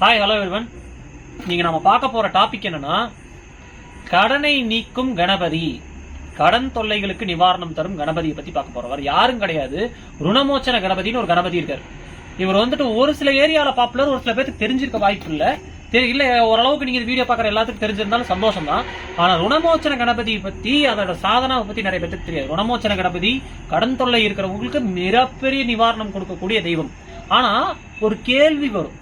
Hi hello everyone நீங்கள் நம்ம பார்க்க போகிற டாபிக் என்னன்னா கடனை நீக்கும் கணபதி. கடன் தொல்லைகளுக்கு நிவாரணம் தரும் கணபதியை பற்றி பார்க்க போகிறவர் யாரும் கிடையாது. ருணமோச்சன கணபதினு ஒரு கணபதி இருக்கார். இவர் வந்துட்டு ஒரு சில ஏரியாவில் பாப்புலர் ஒரு சில பேருக்கு தெரிஞ்சிருக்க வாய்ப்பு இல்லை. தெரி- இல்லை ஓரளவுக்கு நீங்கள் வீடியோ பார்க்குற எல்லாத்துக்கும் தெரிஞ்சிருந்தாலும் சந்தோஷம் தான் ஆனால் ருணமோச்சன கணபதி பற்றி அதோட சாதனாவை பற்றி நிறைய பேருக்கு தெரியாது. ருணமோச்சன கணபதி கடன் தொல்லை இருக்கிறவங்களுக்கு மிகப்பெரிய நிவாரணம் கொடுக்கக்கூடிய தெய்வம். ஆனால் ஒரு கேள்வி வரும்.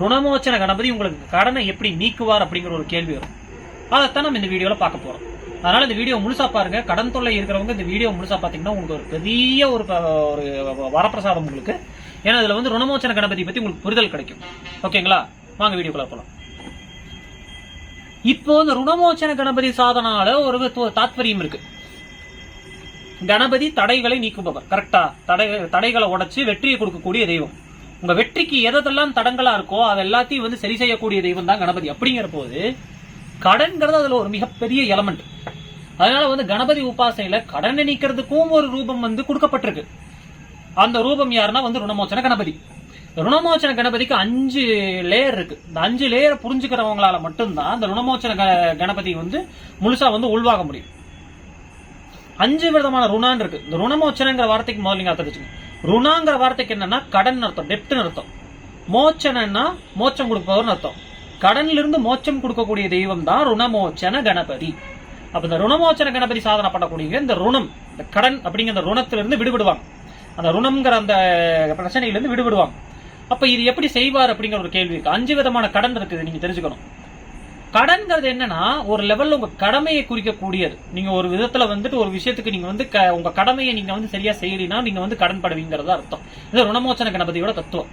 ருணமோச்சன கணபதி உங்களுக்கு கடனை எப்படி நீக்குவார் அப்படிங்கிற ஒரு கேள்வி வரும். அதைத்தான் நம்ம இந்த வீடியோல பார்க்க போறோம். அதனால இந்த வீடியோ முழுசா பாருங்க. கடன் தொல்லை இருக்கிறவங்க இந்த வீடியோ முழுசா பாத்தீங்கன்னா உங்களுக்கு ஒரு பெரிய ஒரு ஒரு வரப்பிரசாதம் உங்களுக்கு. ஏன்னா இதுல வந்து ருணமோச்சன கணபதி பத்தி உங்களுக்கு புரிதல் கிடைக்கும். ஓகேங்களா வாங்க வீடியோக்குள்ள போலாம். இப்போ இந்த ருணமோச்சன கணபதி சாதனால ஒரு தாத்பரியம் இருக்கு. கணபதி தடைகளை நீக்குபவர். கரெக்டா தடை தடைகளை உடைச்சு வெற்றியை கொடுக்கக்கூடிய தெய்வம். உங்க வெற்றிக்கு எதெல்லாம் தடங்களா இருக்கோ அது எல்லாத்தையும் வந்து சரி செய்யக்கூடிய தெய்வம் தான் கணபதி. அப்படிங்கிற போது கடன்கிறது அதுல ஒரு மிகப்பெரிய எலமெண்ட் அதனால வந்து கணபதி உபாசனையில கடனை நீக்கிறதுக்கும் ஒரு ரூபம் வந்து கொடுக்கப்பட்டிருக்கு. அந்த ரூபம் யாருன்னா வந்து ருணமோச்சன கணபதி. ருணமோச்சன கணபதிக்கு அஞ்சு லேயர் இருக்கு. இந்த அஞ்சு லேயர் புரிஞ்சுக்கிறவங்களால மட்டும்தான் அந்த ருணமோச்சன கணபதி வந்து முழுசா வந்து உள்வாக முடியும். அஞ்சு விதமான ருணான் இருக்கு. இந்த ருணமோச்சனங்கிற வார்த்தைக்கு முதல்ல நீங்க அர்த்தம் வச்சுக்கோங்க ருணாங்கிற வார்த்தைக்கு என்னன்னா கடன் அர்த்தம் டெப்ட்னு அர்த்தம். மோச்சனன்னா மோச்சம் கொடுப்பவர்னு அர்த்தம். கடன்ல இருந்து கொடுக்கக்கூடிய தெய்வம் தான் ருணமோச்சன கணபதி. அப்ப இந்த ருணமோச்சன கணபதி சாதனை பண்ணக்கூடிய இந்த ருணம் இந்த கடன் அப்படிங்கிற அந்த ருணத்திலிருந்து விடுபடுவாங்க. அந்த ருணம்ங்கிற அந்த பிரச்சனையிலிருந்து விடுபடுவாங்க. அப்ப இது எப்படி செய்வார் அப்படிங்கிற ஒரு கேள்வி இருக்கு. அஞ்சு விதமான கடன் இருக்குது நீங்க தெரிஞ்சுக்கணும். கடன்கிறது என்னன்னா ஒரு லெவல்ல உங்க கடமையை குறிக்கக்கூடியது. நீங்க ஒரு விதத்துல வந்துட்டு ஒரு விஷயத்துக்கு நீங்க வந்து க- உங்க கடமையை நீங்க வந்து சரியா செய்யலினா நீங்க வந்து கடன் படுவீங்கிறதா அர்த்தம். இது ருணமோச்சன கணபதியோட தத்துவம்.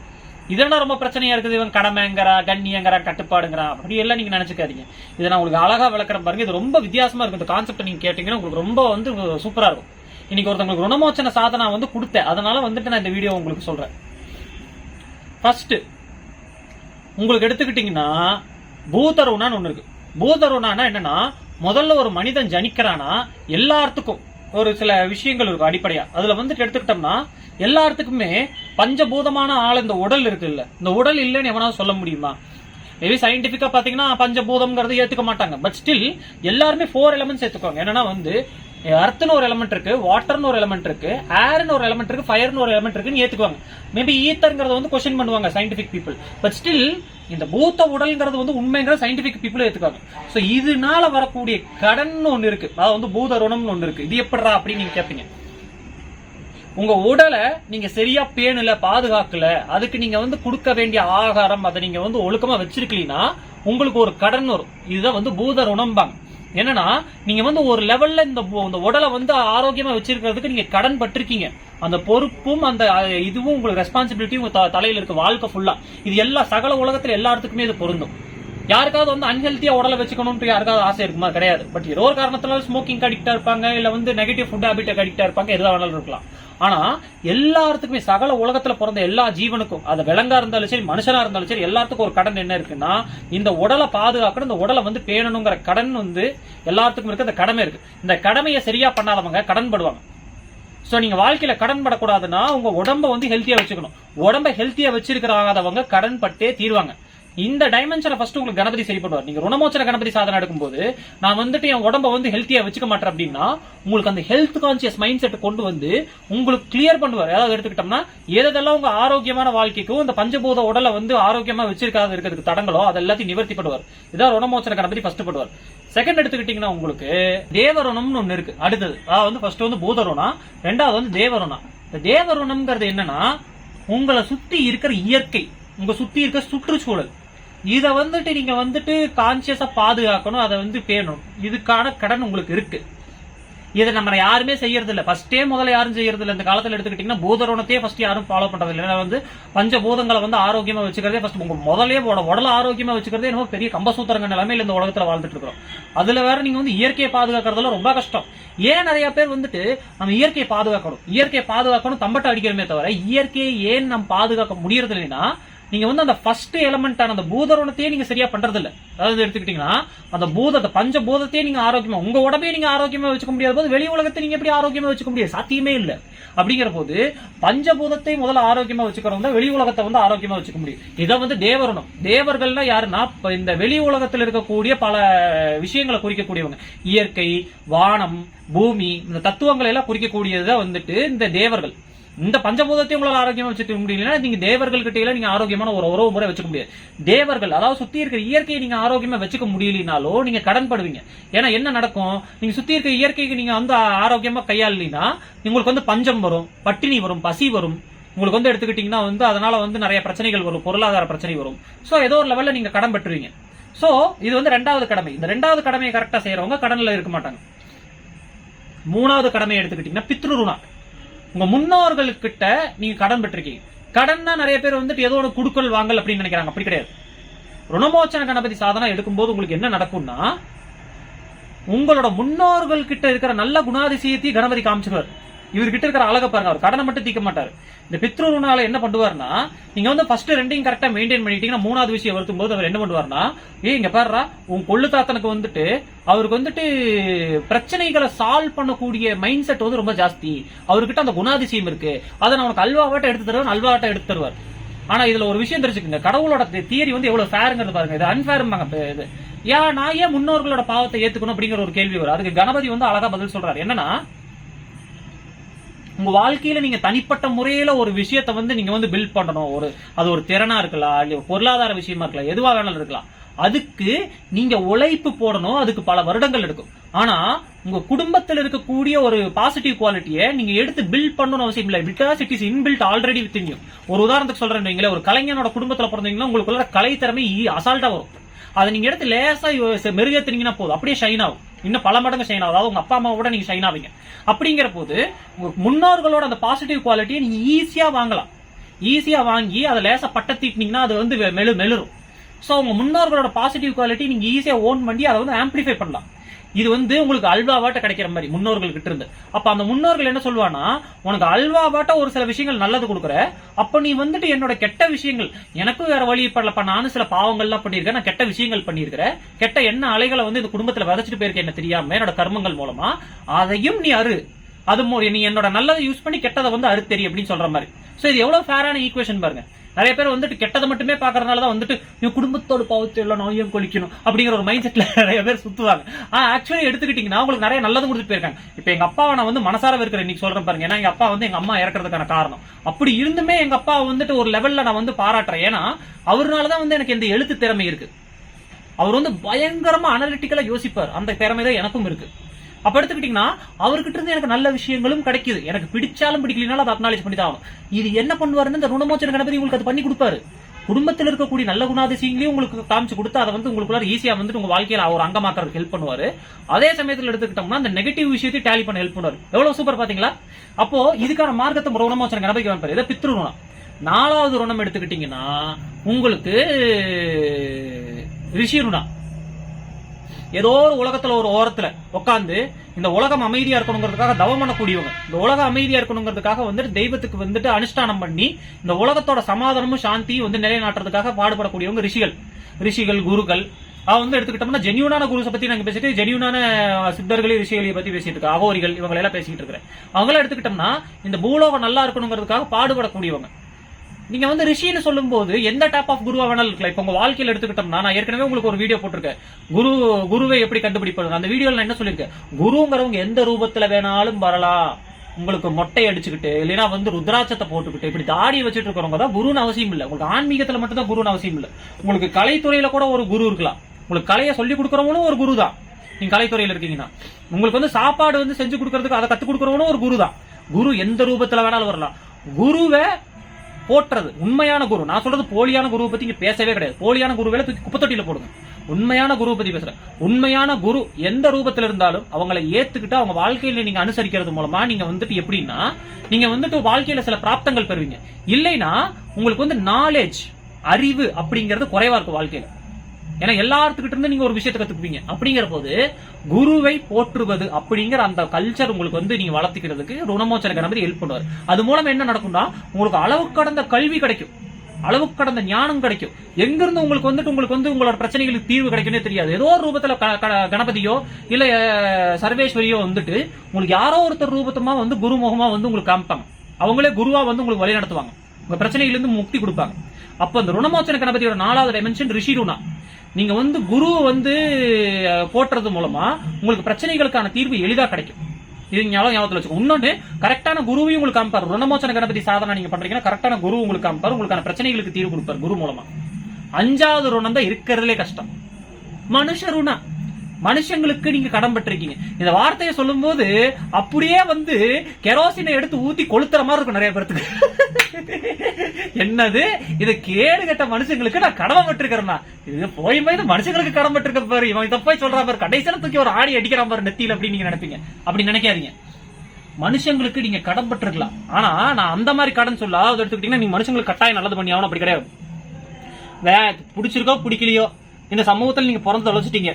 இதெல்லாம் ரொம்ப பிரச்சனையா இருக்குது? இவன் கடமைங்கிறா கண்ணியங்கிறா கட்டுப்பாடுங்கிறா? அப்படி எல்லாம் நீங்க நினைச்சுக்காதீங்க. இதை நான் உங்களுக்கு அழகா விளக்குறேன் பாருங்க. இது ரொம்ப வித்தியாசமா இருக்கும் இந்த கான்செப்ட் நீங்க கேட்டீங்கன்னா உங்களுக்கு ரொம்ப வந்து சூப்பரா இருக்கும். இன்னைக்கு ஒருத்தவங்களுக்கு ருணமோச்சன சாதனா வந்து கொடுத்தேன். அதனால வந்துட்டு நான் இந்த வீடியோ உங்களுக்கு சொல்றேன். ஃபர்ஸ்ட் உங்களுக்கு எடுத்துக்கிட்டீங்கன்னா பூதருணான்னு ஒன்று இருக்கு. பூதருணானா என்னன்னா முதல்ல ஒரு மனிதன் ஜனிக்கிறானா எல்லாத்துக்கும் ஒரு சில விஷயங்கள் இருக்கும் அடிப்படையா. அதுல வந்துட்டு எடுத்துக்கிட்டோம்னா எல்லாத்துக்குமே பஞ்சபூதமான ஆள் இந்த உடல் இருக்கு இல்ல இந்த உடல் இல்லைன்னு எவனாவது சொல்ல முடியுமா? மேபி சயின்டிபிக்கா பாத்தீங்கன்னா பஞ்சபூதம்ங்கிறது ஏத்துக்க மாட்டாங்க. பட் ஸ்டில் எல்லாருமே ஃபோர் எலமெண்ட்ஸ் ஏற்றுக்குவாங்க என்னன்னா வந்து அர்த்னு ஒரு எலமெண்ட் இருக்கு வாட்டர்னு ஒரு எலமெண்ட் இருக்கு ஏர்னு ஒரு எலமெண்ட் இருக்கு ஃபயர்னு ஒரு எலமெண்ட் இருக்குன்னு ஏத்துக்குவாங்க. மேபி ஈத்தர்ங்கிறத வந்து கொஸ்டின் பண்ணுவாங்க சயின்டிபிக் பீப்புள் பட் ஸ்டில் இந்த பூத்த உடல்ங்கிறது வந்து உண்மைங்கிற சயின்டிபிக் பீப்புள் ஏத்துக்காங்க ஸோ இதனால வரக்கூடிய கடன் ஒன்று இருக்கு. அதாவது வந்து பூத ருணம்னு ஒன்று இருக்கு. இது எப்படிடா அப்படின்னு நீங்க கேட்பீங்க உங்க உடலை நீங்க சரியா பேணல பாதுகாக்கல அதுக்கு நீங்க வந்து கொடுக்க வேண்டிய ஆகாரம் அதை நீங்க வந்து ஒழுக்கமா வச்சிருக்கீங்கன்னா உங்களுக்கு ஒரு கடன் வரும். இதுதான் வந்து பூத ருணம்பாங்க. என்னன்னா நீங்க வந்து ஒரு லெவல்ல இந்த இந்த உடலை வந்து ஆரோக்கியமா வச்சிருக்கிறதுக்கு நீங்க கடன் பட்டிருக்கீங்க. அந்த பொறுப்பும் அந்த இதுவும் உங்களுக்கு ரெஸ்பான்சிபிலிட்டியும் உங்க த- தலையில இருக்கு வாழ்க்கை ஃபுல்லா இது எல்லா சகல உலகத்துல எல்லாத்துக்குமே இது பொருந்தும். யாருக்காவது வந்து அன்ஹெல்த்தியா உடலை வச்சுக்கணும்னு யாருக்காவது ஆசை இருக்குமா? கிடையாது. பட் ஏதோ ஒரு காரணத்தினால ஸ்மோக்கிங் அடிக்டா இருப்பாங்க இல்ல வந்து நெகட்டிவ் ஃபுட் ஹேபிட் அடிக்டா இருப்பாங்க எதுவா வேணாலும் இருக்கலாம். ஆனா எல்லாத்துக்குமே சகல உலகத்துல பிறந்த எல்லா ஜீவனுக்கும் அது விலங்கா இருந்தாலும் சரி மனுஷனா இருந்தாலும் சரி எல்லாத்துக்கும் ஒரு கடன் என்ன இருக்குன்னா இந்த உடலை பாதுகாக்கணும் இந்த உடலை வந்து பேணணுங்கிற கடன் வந்து எல்லாத்துக்கும் இருக்கு அந்த கடமை இருக்கு. இந்த கடமையை சரியா பண்ணாதவங்க கடன் படுவாங்க. சோ நீங்க வாழ்க்கையில கடன் படக்கூடாதுன்னா உங்க உடம்ப வந்து ஹெல்த்தியா வச்சுக்கணும். உடம்ப ஹெல்த்தியா வச்சிருக்கிறாதவங்க கடன் பட்டே தீர்வாங்க. இந்த டைமென்ஷனை ஃபர்ஸ்ட் உங்களுக்கு கணபதி சரி பண்ணுவார் நீங்க ருணமோச்சன கணபதி சாதனை எடுக்கும்போது நான் வந்துட்டு என் உடம்ப வந்து ஹெல்த்தியா வச்சுக்க மாட்டேன் அப்படின்னா உங்களுக்கு அந்த ஹெல்த் கான்சியஸ் மைண்ட் செட் கொண்டு வந்து உங்களுக்கு கிளியர் பண்ணுவார். ஏதாவது எடுத்துக்கிட்டோம்னா எதெல்லாம் உங்க ஆரோக்கியமான வாழ்க்கைக்கும் இந்த பஞ்சபூத உடலை வந்து ஆரோக்கியமா வச்சிருக்காத இருக்கிறதுக்கு தடங்களோ அது எல்லாத்தையும் நிவர்த்தி பண்ணுவார். இதான் ருணமோச்சன கணபதி ஃபர்ஸ்ட் பண்ணுவார். செகண்ட் எடுத்துக்கிட்டீங்கன்னா உங்களுக்கு தேவருணம்னு ஒண்ணு இருக்கு. அடுத்தது அதாவது வந்து ஃபர்ஸ்ட் வந்து பூதருணா ரெண்டாவது வந்து தேவருணா. இந்த தேவருணம்ங்கிறது என்னன்னா உங்களை சுத்தி இருக்கிற இயற்கை உங்க சுத்தி இருக்க சுற்றுச்சூழல். இத வந்துட்டு நீங்க வந்துட்டு கான்சியஸா பாதுகாக்கணும் அதை வந்து பேணும். இதுக்கான கடன் உங்களுக்கு இருக்கு. இதை நம்ம யாருமே செய்யறது இல்ல ஃபர்ஸ்டே முதல்ல யாரும் செய்யறது இல்ல இந்த காலத்துல எடுத்துக்கிட்டீங்கன்னா பூதரோணத்தையே ஃபர்ஸ்ட் யாரும் ஃபாலோ பண்றது இல்ல ஏன்னா வந்து பஞ்சபூதங்களை வந்து ஆரோக்கியமா வச்சுக்கிறதே ஃபர்ஸ்ட் உங்க முதலே உட- உடல ஆரோக்கியமா வச்சுக்கிறதே என்னமோ பெரிய கம்பசூத்திரங்க நிலைமையில இந்த உலகத்துல வாழ்ந்துட்டு இருக்கிறோம். அதுல வேற நீங்க வந்து இயற்கையை பாதுகாக்கிறதுல ரொம்ப கஷ்டம். ஏன் நிறைய பேர் வந்துட்டு நம்ம இயற்கையை பாதுகாக்கணும்? இயற்கையை பாதுகாக்கணும் தம்பட்ட அடிக்கிறோமே தவிர இயற்கையை ஏன் நம்ம பாதுகாக்க முடியறது இல்லைன்னா நீங்க வந்து அந்த ஃபர்ஸ்ட் எலமெண்டான அந்த பூதருணத்தையே நீங்க சரியா பண்றது இல்ல அதாவது எடுத்துக்கிட்டீங்கன்னா அந்த பூதத்தை பஞ்ச பூதத்தையே நீங்க ஆரோக்கியமா உங்க உடம்பே நீங்க ஆரோக்கியமா வச்சுக்க முடியாத போது வெளி உலகத்தை நீங்க எப்படி ஆரோக்கியமா வச்சுக்க முடியாது? சாத்தியமே இல்ல. அப்படிங்கிற போது பஞ்சபூதத்தை முதல்ல ஆரோக்கியமா வச்சுக்கிறவங்க தான் வெளி உலகத்தை வந்து ஆரோக்கியமா வச்சுக்க முடியும். இதை வந்து தேவருணம் தேவர்கள்னா யாருன்னா இந்த வெளி உலகத்தில் இருக்கக்கூடிய பல விஷயங்களை குறிக்கக்கூடியவங்க. இயற்கை வானம் பூமி இந்த தத்துவங்களை எல்லாம் குறிக்கக்கூடியதுதான் வந்துட்டு இந்த தேவர்கள். இந்த பஞ்சபூதத்தை உங்களால் ஆரோக்கியமா வச்சுக்க முடியலன்னா நீங்க தேவர்கள் கிட்ட நீங்க ஆரோக்கியமான ஒரு உறவு முறை வச்சுக்க முடியாது. தேவர்கள் அதாவது சுத்தி இருக்கிற இயற்கையை நீங்க ஆரோக்கியமா வச்சுக்க முடியலனாலோ நீங்க கடன் படுவீங்க ஏன்னா என்ன நடக்கும்? நீங்க சுத்தி இருக்க இயற்கைக்கு நீங்க வந்து ஆரோக்கியமா கையாளலினா உங்களுக்கு வந்து பஞ்சம் வரும் பட்டினி வரும் பசி வரும். உங்களுக்கு வந்து எடுத்துக்கிட்டீங்கன்னா வந்து அதனால வந்து நிறைய பிரச்சனைகள் வரும் பொருளாதார பிரச்சனை வரும். சோ ஏதோ ஒரு லெவல்ல நீங்க கடன் பெற்றுவீங்க. சோ இது வந்து ரெண்டாவது கடமை. இந்த ரெண்டாவது கடமையை கரெக்டா செய்யறவங்க கடன்ல இருக்க மாட்டாங்க. மூணாவது கடமையை எடுத்துக்கிட்டீங்கன்னா பித்ருருணா. உங்க முன்னோர்கள்கிட்ட நீங்க கடன் பெற்றிருக்கீங்க. கடன்னா நிறைய பேர் வந்துட்டு ஏதோ ஒரு குடுக்கல் வாங்கல் அப்படின்னு நினைக்கிறாங்க. அப்படி கிடையாது. ருணமோச்சன கணபதி சாதனம் எடுக்கும்போது உங்களுக்கு என்ன நடக்கும்னா உங்களோட முன்னோர்கள் கிட்ட இருக்கிற நல்ல குணாதிசயத்தை கணபதி காமிச்சிருவார். இவர்கிட்ட இருக்கிற அழகை பாருங்க அவர் கடனை மட்டும் தீக்க மாட்டாரு. இந்த பித்ருனால என்ன பண்ணுவாருன்னா நீங்க வந்து ஃபர்ஸ்ட் ரெண்டையும் கரெக்டா மெயின்டைன் பண்ணிட்டீங்கன்னா மூணாவது விஷயம் வருத்தும் போது அவர் என்ன பண்ணுவாருன்னா ஏ இங்க பாருறா உன் கொள்ளு தாத்தனுக்கு வந்துட்டு அவருக்கு வந்துட்டு பிரச்சனைகளை சால்வ் பண்ணக்கூடிய மைண்ட் செட் வந்து ரொம்ப ஜாஸ்தி. அவர்கிட்ட அந்த குணாதிசயம் இருக்கு. அதை நான் உனக்கு அல்வாவாட்ட எடுத்து தருவார் அல்வாவாட்ட எடுத்து தருவார். ஆனா இதுல ஒரு விஷயம் தெரிஞ்சுக்கங்க. கடவுளோட தியரி வந்து எவ்வளவு ஃபேருங்கிறது பாருங்க. இது அன்ஃபேரும்பாங்க இது. ஏன் நான் ஏன் முன்னோர்களோட பாவத்தை ஏத்துக்கணும் அப்படிங்கிற ஒரு கேள்வி வரும். அதுக்கு கணபதி வந்து அழகா பதில் சொல்றாரு. என்னன்னா உங்க வாழ்க்கையில நீங்க தனிப்பட்ட முறையில ஒரு விஷயத்தை வந்து நீங்க வந்து பில்ட் பண்ணணும். ஒரு அது ஒரு திறனா இருக்கலாம் இல்ல பொருளாதார விஷயமா இருக்கலாம் எதுவா வேணாலும் இருக்கலாம். அதுக்கு நீங்க உழைப்பு போடணும் அதுக்கு பல வருடங்கள் எடுக்கும். ஆனா உங்க குடும்பத்தில் இருக்கக்கூடிய ஒரு பாசிட்டிவ் குவாலிட்டியை நீங்க எடுத்து பில்ட் பண்ணணும் அவசியம் இல்லை. Because it is inbuilt already within ஒரு உதாரணத்துக்கு சொல்றேன் ஒரு கலைஞனோட குடும்பத்துல பிறந்தீங்கன்னா உங்களுக்குள்ள கலை திறமை அசால்ட்டா வரும். அதை நீங்க எடுத்து லேசா மெருகேத்துனீங்கன்னா போதும். அப்படியே ஷைன் ஆகும். இன்னும் பல மடங்கு ஷைன் அதாவது உங்க அப்பா அம்மாவோட நீங்க ஷைன் ஆவீங்க. அப்படிங்கிற போது உங்க முன்னோர்களோட அந்த பாசிட்டிவ் குவாலிட்டியை நீங்க ஈஸியா வாங்கலாம். ஈஸியா வாங்கி அதை லேசா பட்டை தீட்டினீங்கன்னா அது வந்து மெழு மெழுரும் ஸோ உங்க முன்னோர்களோட பாசிட்டிவ் குவாலிட்டி நீங்க ஈஸியா ஓன் பண்ணி அதை வந்து ஆம்பிளிஃபை பண்ணலாம். இது வந்து உங்களுக்கு அல்வாவாட்ட கிடைக்கிற மாதிரி முன்னோர்கள் கிட்ட இருந்து. அப்ப அந்த முன்னோர்கள் என்ன சொல்லுவானா உனக்கு அல்வாவாட்ட ஒரு சில விஷயங்கள் நல்லது கொடுக்குற. அப்ப நீ வந்துட்டு என்னோட கெட்ட விஷயங்கள் எனக்கும் வேற வழிபடலப்பா நானும் சில பாவங்கள்லாம் பண்ணியிருக்கேன் நான் கெட்ட விஷயங்கள் பண்ணியிருக்கிறேன் கெட்ட என்ன அலைகளை வந்து இந்த குடும்பத்துல விதைச்சிட்டு போயிருக்கேன் என்ன தெரியாம என்னோட கர்மங்கள் மூலமா. அதையும் நீ அரு அது மூ- நீ என்னோட நல்லதை யூஸ் பண்ணி கெட்டதை வந்து அறுத்தெறி அப்படின்னு சொல்ற மாதிரி. சோ இது எவ்வளவு ஃபேரான ஈக்குவேஷன் பாருங்க. நிறைய பேர் வந்துட்டு கெட்டதை மட்டுமே பாக்குறதுனால தான் வந்துட்டு என் குடும்பத்தோட பாவத்தை எல்லாம் நோயும் கொலிக்கணும் அப்படிங்கிற ஒரு மைண்ட் செட்ல நிறைய பேர் சுத்துவாங்க. ஆ ஆக்சுவலி எடுத்துக்கிட்டீங்கன்னா உங்களுக்கு நிறைய நல்லது கொடுத்துட்டு போயிருக்காங்க இப்போ எங்க அப்பாவை நான் வந்து மனசார இருக்கிற இன்னைக்கு சொல்றேன் பாருங்க. ஏன்னா எங்க அப்பா வந்து எங்க அம்மா இறக்குறதுக்கான காரணம். அப்படி இருந்துமே எங்க அப்பா வந்துட்டு ஒரு லெவல்ல நான் வந்து பாராட்டுறேன். ஏன்னா அவருனால தான் வந்து எனக்கு இந்த எழுத்து திறமை இருக்கு. அவர் வந்து பயங்கரமா அனலிட்டிக்கலா யோசிப்பார். அந்த திறமை தான் எனக்கும் இருக்கு. அப்ப எடுத்துக்கிட்டீங்கன்னா அவர்கிட்ட இருந்து எனக்கு நல்ல விஷயங்களும் கிடைக்குது. எனக்கு பிடிச்சாலும் பிடிக்கலனாலும் அதை அக்னாலேஜ் பண்ணி தான் இது என்ன பண்ணுவாருன்னு இந்த ருணமோச்சன கணபதி உங்களுக்கு அது பண்ணி கொடுப்பாரு. குடும்பத்தில் இருக்கக்கூடிய நல்ல குணாதிசயங்களையும் உங்களுக்கு காமிச்சு கொடுத்து அதை வந்து உங்களுக்குள்ள ஈஸியா வந்துட்டு உங்க வாழ்க்கையில ஒரு அங்கமாக்குறதுக்கு ஹெல்ப் பண்ணுவாரு. அதே சமயத்தில் எடுத்துக்கிட்டோம்னா அந்த நெகட்டிவ் விஷயத்தை டேலி பண்ண ஹெல்ப் பண்ணுவார். எவ்வளவு சூப்பர் பாத்தீங்களா? அப்போ இதுக்கான மார்க்கத்தை ருணமோச்சன கணபதிக்கு வாய்ப்பாரு இதை பித்ரு ருணம். நாலாவது ருணம் எடுத்துக்கிட்டீங்கன்னா உங்களுக்கு ரிஷி ருணம். ஏதோ ஒரு உலகத்துல ஒரு ஓரத்துல உட்காந்து இந்த உலகம் அமைதியா இருக்கணுங்கிறதுக்காக தவம் பண்ணக்கூடியவங்க. இந்த உலகம் அமைதியா இருக்கணுங்கிறதுக்காக வந்துட்டு தெய்வத்துக்கு வந்துட்டு அனுஷ்டானம் பண்ணி இந்த உலகத்தோட சமாதானமும் சாந்தியும் வந்து நிலைநாட்டுறதுக்காக பாடுபடக்கூடியவங்க ரிஷிகள். ரிஷிகள் குருக்கள். அவன் வந்து எடுத்துக்கிட்டோம்னா ஜெனியூனான குருஸை பத்தி நாங்க பேசிட்டு ஜெனியூனான சித்தர்களையும் ரிஷிகளையும் பத்தி பேசிட்டு இருக்கோம். அகோரிகள் இவங்களை எல்லாம் பேசிட்டு இருக்கிறேன். அவங்கள எடுத்துக்கிட்டோம்னா இந்த பூலோகம் நல்லா இருக்கணுங்கிறதுக்காக பாடுபடக்கூடியவங்க. நீங்க வந்து ரிஷின்னு சொல்லும்போது எந்த டைப் ஆஃப் குருவா வேணாலும் இருக்கலாம். இப்ப உங்க வாழ்க்கையில எடுத்துக்கிட்டோம்னா நான் ஏற்கனவே உங்களுக்கு ஒரு வீடியோ போட்டிருக்கேன். குரு குருவை எப்படி கண்டுபிடிப்பது? அந்த வீடியோல நான் என்ன சொல்லியிருக்கேன்? குருங்கிறவங்க எந்த ரூபத்துல வேணாலும் வரலாம். உங்களுக்கு மொட்டை அடிச்சுக்கிட்டு இல்லைன்னா வந்து ருத்ராட்சத்தை போட்டுக்கிட்டு இப்படி தாடி வச்சுட்டு இருக்கிறவங்க தான் குருன்னு அவசியம் இல்லை. உங்களுக்கு ஆன்மீகத்துல மட்டும் தான் குருன்னு அவசியம் இல்லை. உங்களுக்கு கலைத்துறையில கூட ஒரு குரு இருக்கலாம். உங்களுக்கு கலையை சொல்லி கொடுக்குறவங்களும் ஒரு குரு தான். நீங்க கலைத்துறையில இருக்கீங்கன்னா. உங்களுக்கு வந்து சாப்பாடு வந்து செஞ்சு கொடுக்கறதுக்கு அதை கத்து கொடுக்குறவனும் ஒரு குரு தான். குரு எந்த ரூபத்துல வேணாலும் வரலாம். குருவை போற்றது. உண்மையான குரு. நான் சொல்றது போலியான குருவை பத்தி இங்க பேசவே கிடையாது. போலியான குருவேல தூக்கி குப்பத்தொட்டியில போடுங்க. உண்மையான குரு பத்தி பேசுறேன். உண்மையான குரு எந்த ரூபத்துல இருந்தாலும் அவங்களை ஏத்துக்கிட்டு அவங்க வாழ்க்கையில நீங்க அனுசரிக்கிறது மூலமா நீங்க வந்துட்டு எப்படின்னா நீங்க வந்துட்டு வாழ்க்கையில சில பிராப்தங்கள் பெறுவீங்க. இல்லைன்னா உங்களுக்கு வந்து நாலேஜ் அறிவு அப்படிங்கிறது குறைவா இருக்கும் வாழ்க்கையில. ஏன்னா எல்லாத்துக்கிட்ட இருந்து நீங்க ஒரு விஷயத்தை கத்துக்குவீங்க. அப்படிங்கிற போது குருவை போற்றுவது அப்படிங்கிற அந்த கல்ச்சர் உங்களுக்கு வந்து நீங்க வளர்த்துக்கிறதுக்கு ருணமோச்சன கணபதி ஹெல்ப் பண்ணுவார். அது மூலம் என்ன நடக்கும்னா உங்களுக்கு அளவு கடந்த கல்வி கிடைக்கும். அளவு கடந்த ஞானம் கிடைக்கும். எங்கிருந்து உங்களுக்கு வந்துட்டு உங்களுக்கு வந்து உங்களோட பிரச்சனைகளுக்கு தீர்வு கிடைக்கும்னே தெரியாது. ஏதோ ஒரு ரூபத்துல க- கணபதியோ இல்ல சர்வேஸ்வரியோ வந்துட்டு உங்களுக்கு யாரோ ஒருத்தர் ரூபத்தமா வந்து குருமுகமா வந்து உங்களுக்கு காமிப்பாங்க. அவங்களே குருவா வந்து உங்களுக்கு வழி நடத்துவாங்க உங்க பிரச்சனையிலிருந்து முக்தி கொடுப்பாங்க. அப்ப அந்த ருணமோச்சன கணபதியோட நாலாவது டைமென்ஷன் ரிஷி ருணா. நீங்க வந்து குரு வந்து போட்டுறது மூலமா உங்களுக்கு பிரச்சனைகளுக்கான தீர்வு எளிதா கிடைக்கும். இது ஞாபகம் ஞாபகத்துல வச்சுக்கோங்க கரெக்டான குருவையும் உங்களுக்கு காமிப்பார். ருணமோச்சன கணபதி சாதனை நீங்க பண்றீங்கன்னா கரெக்டான குரு உங்களுக்கு காமிப்பார். உங்களுக்கான பிரச்சனைகளுக்கு தீர்வு கொடுப்பார் குரு மூலமா. அஞ்சாவது ருணம் தான் இருக்கிறதுலே கஷ்டம். மனுஷ ருணா. மனுஷங்களுக்கு நீங்க கடன் பட்டிருக்கீங்க இந்த வார்த்தையை சொல்லும்போது அப்படியே வந்து கெரோசினை எடுத்து ஊத்தி கொளுத்துற மாதிரி இருக்கும் நிறைய பேருக்கு என்னது? இது கேடு கெட்ட மனுஷங்களுக்கு நான் கடமை பட்டிருக்கிறேன்னா இது போய் போய் மனுஷங்களுக்கு கடன் பட்டிருக்க பாரு. இவன் இதை போய் சொல்றான் பாரு. கடைசியில தூக்கி ஒரு ஆடி அடிக்கிறான் பாரு நெத்தியில் அப்படின்னு நீங்க நினைப்பீங்க. அப்படி நினைக்காதீங்க. மனுஷங்களுக்கு நீங்க கடன் பட்டிருக்கலாம் ஆனா நான் அந்த மாதிரி கடன் சொல்ல அதை எடுத்துக்கிட்டீங்கன்னா நீங்க மனுஷங்களுக்கு கட்டாயம் நல்லது பண்ணி ஆகணும். அப்படி கிடையாது. வே பிடிச்சிருக்கோ பிடிக்கலையோ இந்த சமூகத்தில் நீங்க பிறந்து தொலைச்சிட்டீங்க.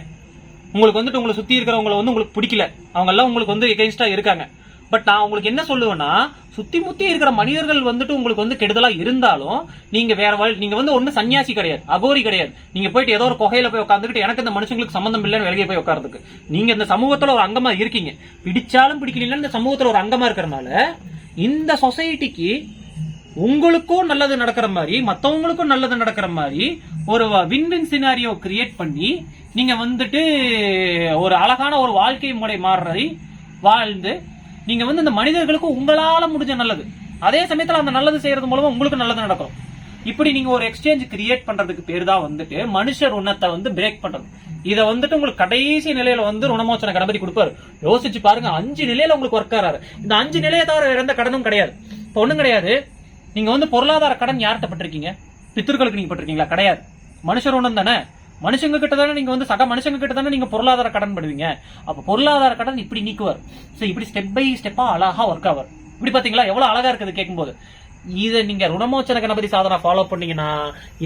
உங்களுக்கு வந்துட்டு உங்களை சுத்தி இருக்கிறவங்கள வந்து உங்களுக்கு பிடிக்கல. அவங்க எல்லாம் உங்களுக்கு வந்து எகென்ஸ்டா இருக்காங்க. பட் நான் உங்களுக்கு என்ன சொல்லுவேன்னா சுத்தி முத்தி இருக்கிற மனிதர்கள் வந்துட்டு உங்களுக்கு வந்து கெடுதலா இருந்தாலும் நீங்க வேற வாழ் நீங்க வந்து ஒண்ணு சன்னியாசி கிடையாது அகோரி கிடையாது. நீங்க போயிட்டு ஏதோ ஒரு குகையில போய் உட்காந்துக்கிட்டு எனக்கு இந்த மனுஷங்களுக்கு சம்பந்தம் இல்லைன்னு வெளியே போய் உட்காரதுக்கு நீங்க இந்த சமூகத்துல ஒரு அங்கமா இருக்கீங்க. பிடிச்சாலும் பிடிக்கல இந்த சமூகத்துல ஒரு அங்கமா இருக்கிறனால இந்த சொசைட்டிக்கு உங்களுக்கும் நல்லது நடக்கிற மாதிரி மத்தவங்களுக்கும் நல்லது நடக்கிற மாதிரி ஒரு வின் வின் சினாரியோ கிரியேட் பண்ணி நீங்க வந்துட்டு ஒரு அழகான ஒரு வாழ்க்கை முறை மாறுறதை வாழ்ந்து நீங்க வந்து இந்த மனிதர்களுக்கு உங்களால முடிஞ்ச நல்லது. அதே சமயத்துல அந்த நல்லது செய்யறது மூலமா உங்களுக்கு நல்லது நடக்கும். இப்படி நீங்க ஒரு எக்ஸ்சேஞ்ச் கிரியேட் பண்றதுக்கு பேர் தான் வந்துட்டு மனுஷர் உன்னத்தை வந்து பிரேக் பண்றது. இதை வந்துட்டு உங்களுக்கு கடைசி நிலையில வந்து ருணமோச்சன கணபதி கொடுப்பாரு. யோசிச்சு பாருங்க அஞ்சு நிலையில உங்களுக்கு ஒர்க் ஆறாரு. இந்த அஞ்சு நிலையை தவிர எந்த கடனும் கிடையாது. இப்ப ஒண்ணும் கிடையாது. நீங்க வந்து பொருளாதார கடன் யார்கிட்ட பட்டிருக்கீங்க? பித்தர்களுக்கு நீங்க பட்டிருக்கீங்களா? கிடையாது. மனுஷர் ஒண்ணும் தானே? மனுஷங்க கிட்ட தானே நீங்க வந்து சக மனுஷங்க கிட்ட தானே நீங்க பொருளாதார கடன் படுவீங்க? அப்ப பொருளாதார கடன் இப்படி நீக்குவார். சோ இப்படி ஸ்டெப் பை ஸ்டெப்பா அழகா ஒர்க் ஆவார். இப்படி பாத்தீங்களா? எவ்வளவு அழகா இருக்குது கேட்கும்போது. இதை நீங்க ருணமோச்சன கணபதி சாதனை ஃபாலோ பண்ணீங்கன்னா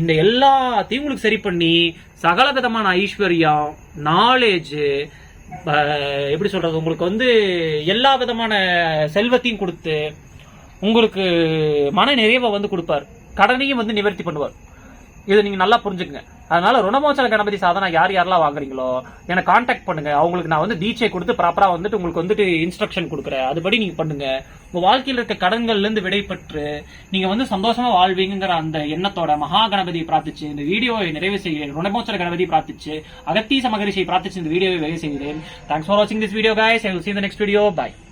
இந்த எல்லாத்தையும் உங்களுக்கு சரி பண்ணி சகல விதமான ஐஸ்வர்யம் நாலேஜ் எப்படி சொல்றது? உங்களுக்கு வந்து எல்லா விதமான செல்வத்தையும் கொடுத்து உங்களுக்கு மன நிறைவை வந்து கொடுப்பார். கடனையும் வந்து நிவர்த்தி பண்ணுவார். இதை நீங்கள் நல்லா புரிஞ்சுக்கங்க. அதனால ருணமோச்சன கணபதி சாதனை யார் யாரெல்லாம் வாங்குறீங்களோ எனக்கு காண்டாக்ட் பண்ணுங்க. அவங்களுக்கு நான் வந்து தீட்சை கொடுத்து ப்ராப்பராக வந்துட்டு உங்களுக்கு வந்துட்டு இன்ஸ்ட்ரக்ஷன் கொடுக்குறேன். அதுபடி நீங்கள் பண்ணுங்க. உங்கள் வாழ்க்கையில் இருக்க கடன்கள்லேருந்து விடைபெற்று நீங்கள் வந்து சந்தோஷமா வாழ்வீங்கிற அந்த எண்ணத்தோட மகா கணபதியை பிரார்த்திச்சு இந்த வீடியோவை நிறைவு செய்கிறேன். ருணமோச்சன கணபதி பிரார்த்திச்சு அகத்தீச மகரிஷியை பிரார்த்திச்சு இந்த வீடியோவை நிறைவு செய்கிறேன். தேங்க்ஸ் ஃபார் வாட்சிங் this video guys. I will see the next video next